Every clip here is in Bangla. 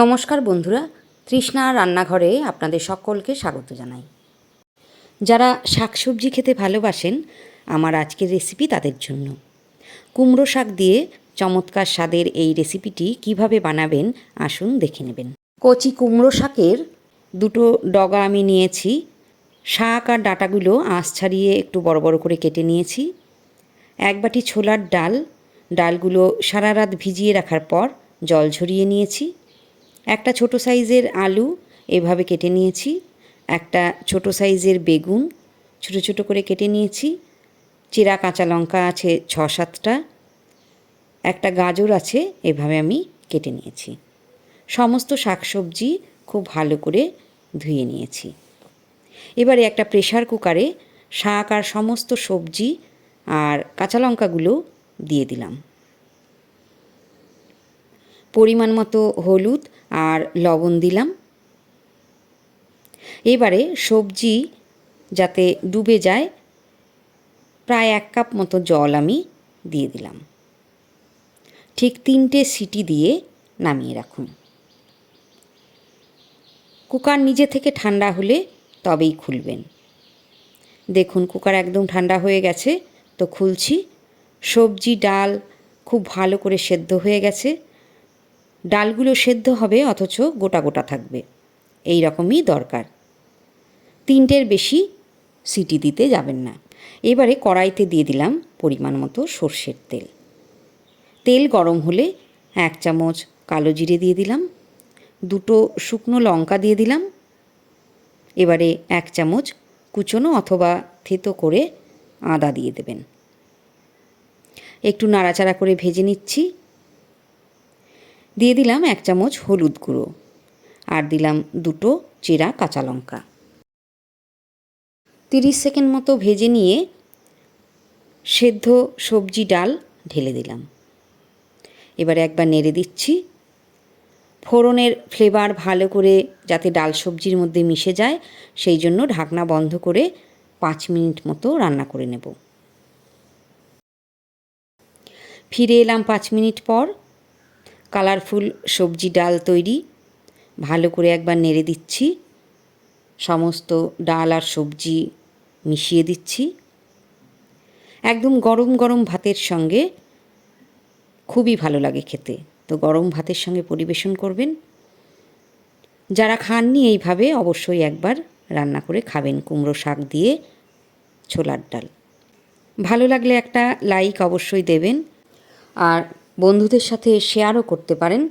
নমস্কার বন্ধুরা, তৃষ্ণা রান্নাঘরে আপনাদের সকলকে স্বাগত জানাই। যারা শাকসবজি খেতে ভালোবাসেন, আমার আজকের রেসিপি তাদের জন্য। কুমড়ো শাক দিয়ে চমৎকার স্বাদের এই রেসিপিটি কীভাবে বানাবেন, আসুন দেখে নেবেন। কচি কুমড়ো শাকের দুটো ডগা আমি নিয়েছি, শাক আর ডাঁটাগুলো আঁশ ছাড়িয়ে একটু বড় বড় করে কেটে নিয়েছি, এক বাটি ছোলার ডাল, ডালগুলো সারা রাত ভিজিয়ে রাখার পর জল ঝরিয়ে নিয়েছি একটা ছোট সাইজের আলু এভাবে কেটে নিয়েছি, একটা ছোট সাইজের বেগুন ছোট ছোট করে কেটে নিয়েছি, চিরা কাঁচা লঙ্কা আছে ছ সাতটা একটা গাজর আছে এভাবে আমি কেটে নিয়েছি। সমস্ত শাকসবজি খুব ভালো করে ধুয়ে নিয়েছি। এবারে একটা প্রেশার কুকারে শাক আর সমস্ত সবজি আর কাঁচা লঙ্কাগুলো দিয়ে দিলাম। পরিমাণ মতো হলুদ আর লবণ দিলাম। এবারে সবজি যাতে ডুবে যায়, প্রায় এক কাপ মতো জল আমি দিয়ে দিলাম। ঠিক তিনটে সিটি দিয়ে নামিয়ে রাখুন। কুকার নিজে থেকে ঠান্ডা হলে তবেই খুলবেন। দেখুন কুকার একদম ঠান্ডা হয়ে গেছে, তো খুলছি। সবজি ডাল খুব ভালো করে সেদ্ধ হয়ে গেছে। ডালগুলো সেদ্ধ হবে, অথচ গোটা গোটা থাকবে। এই রকমই দরকার। তিনটের বেশি সিটি দিতে যাবেন না। এবারে কড়াইতে দিয়ে দিলাম পরিমাণ মতো সর্ষের তেল। তেল গরম হলে এক চামচ কালো জিরে দিয়ে দিলাম, দুটো শুকনো লঙ্কা দিয়ে দিলাম। এবারে এক চামচ কুচনো অথবা থেতো করে আদা দিয়ে দেবেন। একটু নাড়াচাড়া করে ভেজে নিচ্ছি। দিয়ে দিলাম এক চামচ হলুদ গুঁড়ো আর দিলাম দুটো চেরা কাঁচা লঙ্কা। তিরিশ সেকেন্ড মতো ভেজে নিয়ে সেদ্ধ সবজি ডাল ঢেলে দিলাম। এবারে একবার নেড়ে দিচ্ছি। ফোড়নের ফ্লেভার ভালো করে যাতে ডাল সবজির মধ্যে মিশে যায়, সেই জন্য ঢাকনা বন্ধ করে পাঁচ মিনিট মতো রান্না করে নেব। ফিরে এলাম পাঁচ মিনিট পর। কালারফুল সবজি ডাল তৈরি। ভালো করে একবার নেড়ে দিচ্ছি। সমস্ত ডাল আর সবজি মিশিয়ে দিচ্ছি। একদম গরম গরম ভাতের সঙ্গে খুবই ভালো লাগে খেতে। তো গরম ভাতের সঙ্গে পরিবেশন করবেন। যারা খাননি এইভাবে অবশ্যই একবার রান্না করে খাবেন কুমড়ো শাক দিয়ে ছোলার ডাল। ভালো লাগলে একটা লাইক অবশ্যই দেবেন। আর বন্ধুদের সাথে শেয়ারও করতে পারেন।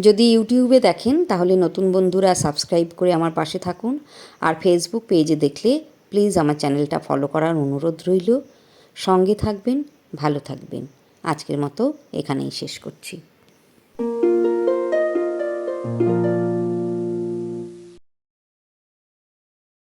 যদি ইউটিউবে দেখেন, তাহলে নতুন বন্ধুরা সাবস্ক্রাইব করে আমার পাশে থাকুন। আর ফেসবুক পেজে দেখলে প্লিজ আমার চ্যানেলটা ফলো করার অনুরোধ রইল। সঙ্গে থাকবেন, ভালো থাকবেন। আজকের মতো এখানেই শেষ করছি।